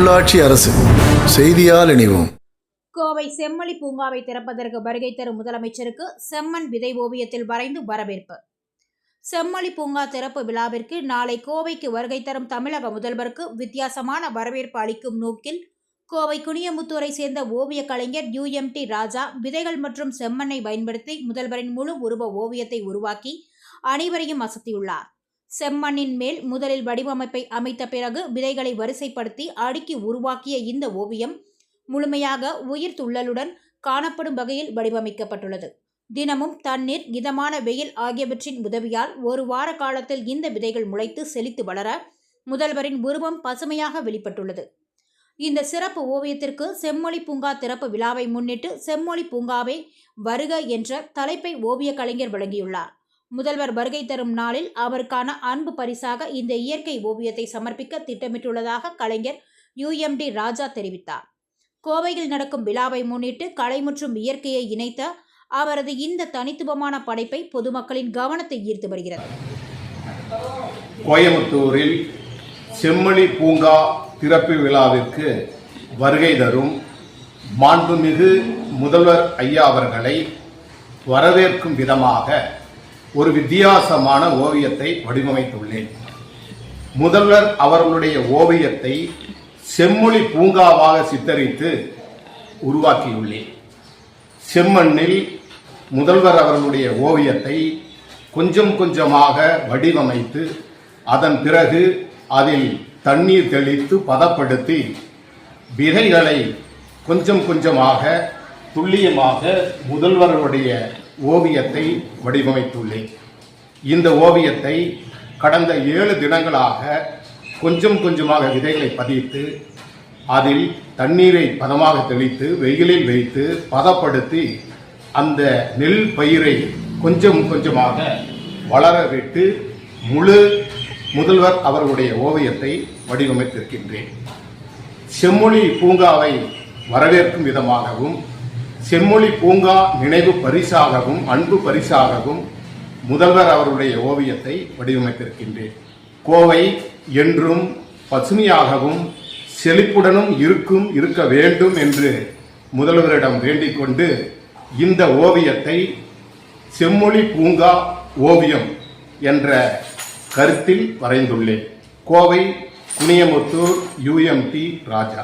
உள்ளாட்சி அரசு. செய்தியால் இணைவோம். கோவை செம்மொழி பூங்காவை திறப்பதற்கு வருகை தரும் முதலமைச்சருக்கு செம்மண் விதை ஓவியத்தில் வரைந்து வரவேற்பு. செம்மொழி பூங்கா திறப்பு விழாவிற்கு நாளை கோவைக்கு வருகை தரும் தமிழக முதல்வருக்கு வித்தியாசமான வரவேற்பு அளிக்கும் நோக்கில் கோவை குனியமுத்தூரை சேர்ந்த ஓவிய கலைஞர் யுஎம்டி ராஜா விதைகள் மற்றும் செம்மண்ணை பயன்படுத்தி முதல்வரின் முழு உருவ ஓவியத்தை உருவாக்கி அனைவரையும் அசத்தியுள்ளார். செம்மண்ணின் மேல் முதலில் வடிவமைப்பை அமைத்த பிறகு விதைகளை வரிசைப்படுத்தி அடுக்கி உருவாக்கிய இந்த ஓவியம் முழுமையாக உயிர் துள்ளலுடன் காணப்படும் வகையில் வடிவமைக்கப்பட்டுள்ளது. தினமும் தண்ணீர் இதமான வெயில் ஆகியவற்றின் உதவியால் ஒரு வார காலத்தில் இந்த விதைகள் முளைத்து செழித்து வளர முதல்வரின் உருவம் பசுமையாக வெளிப்பட்டுள்ளது. இந்த சிறப்பு ஓவியத்திற்கு செம்மொழி பூங்கா திறப்பு விழாவை முன்னிட்டு செம்மொழி பூங்காவை வருக என்ற தலைப்பை ஓவிய கலைஞர் வழங்கியுள்ளார். முதல்வர் வருகை தரும் நாளில் அவருக்கான அன்பு பரிசாக இந்த இயற்கை ஓவியத்தை சமர்ப்பிக்க திட்டமிட்டுள்ளதாக கலைஞர் யுஎம்டி ராஜா தெரிவித்தார். கோவையில் நடக்கும் விழாவை முன்னிட்டு கலை மற்றும் இயற்கையை இணைத்த அவரது இந்த தனித்துவமான படைப்பை பொதுமக்களின் கவனத்தை ஈர்த்து வருகிறது. கோயம்புத்தூரில் செம்மொழி பூங்கா திறப்பு விழாவிற்கு வருகை தரும் மாண்புமிகு முதல்வர் ஐயா அவர்களை வரவேற்கும் விதமாக ஒரு வித்தியாசமான ஓவியத்தை வடிவமைத்துள்ளேன். முதல்வர் அவர்களுடைய ஓவியத்தை செம்மொழி பூங்காவாக சித்தரித்து உருவாக்கியுள்ளேன். செம்மண்ணில் முதல்வர் அவர்களுடைய ஓவியத்தை கொஞ்சம் கொஞ்சமாக வடிவமைத்து அதன் பிறகு அதில் தண்ணீர் தெளித்து பதப்படுத்தி விதைகளை கொஞ்சம் கொஞ்சமாக துல்லியமாக முதல்வருடைய ஓவியத்தை வடிவமைத்துள்ளேன். இந்த ஓவியத்தை கடந்த ஏழு தினங்களாக கொஞ்சம் கொஞ்சமாக விதைகளை பதித்து அதில் தண்ணீரை பதமாக தெளித்து வெயிலில் வைத்து பதப்படுத்தி அந்த நெல் பயிரை கொஞ்சம் கொஞ்சமாக வளர விட்டு முழு முதல்வர் அவர்களுடைய ஓவியத்தை வடிவமைத்திருக்கின்றேன். செம்மொழி பூங்காவை வரவேற்கும் விதமாகவும் செம்மொழி பூங்கா நினைவு பரிசாகவும் அன்பு பரிசாகவும் முதல்வர் அவருடைய ஓவியத்தை வடிவமைத்திருக்கின்றேன். கோவை என்றும் பசுமையாகவும் செழிப்புடனும் இருக்கும் இருக்க வேண்டும் என்று முதல்வரிடம் வேண்டிக் கொண்டு இந்த ஓவியத்தை செம்மொழி பூங்கா ஓவியம் என்ற கருத்தில் வரைந்துள்ளேன். கோவை குனியமுத்தூர் யுஎம்டி ராஜா.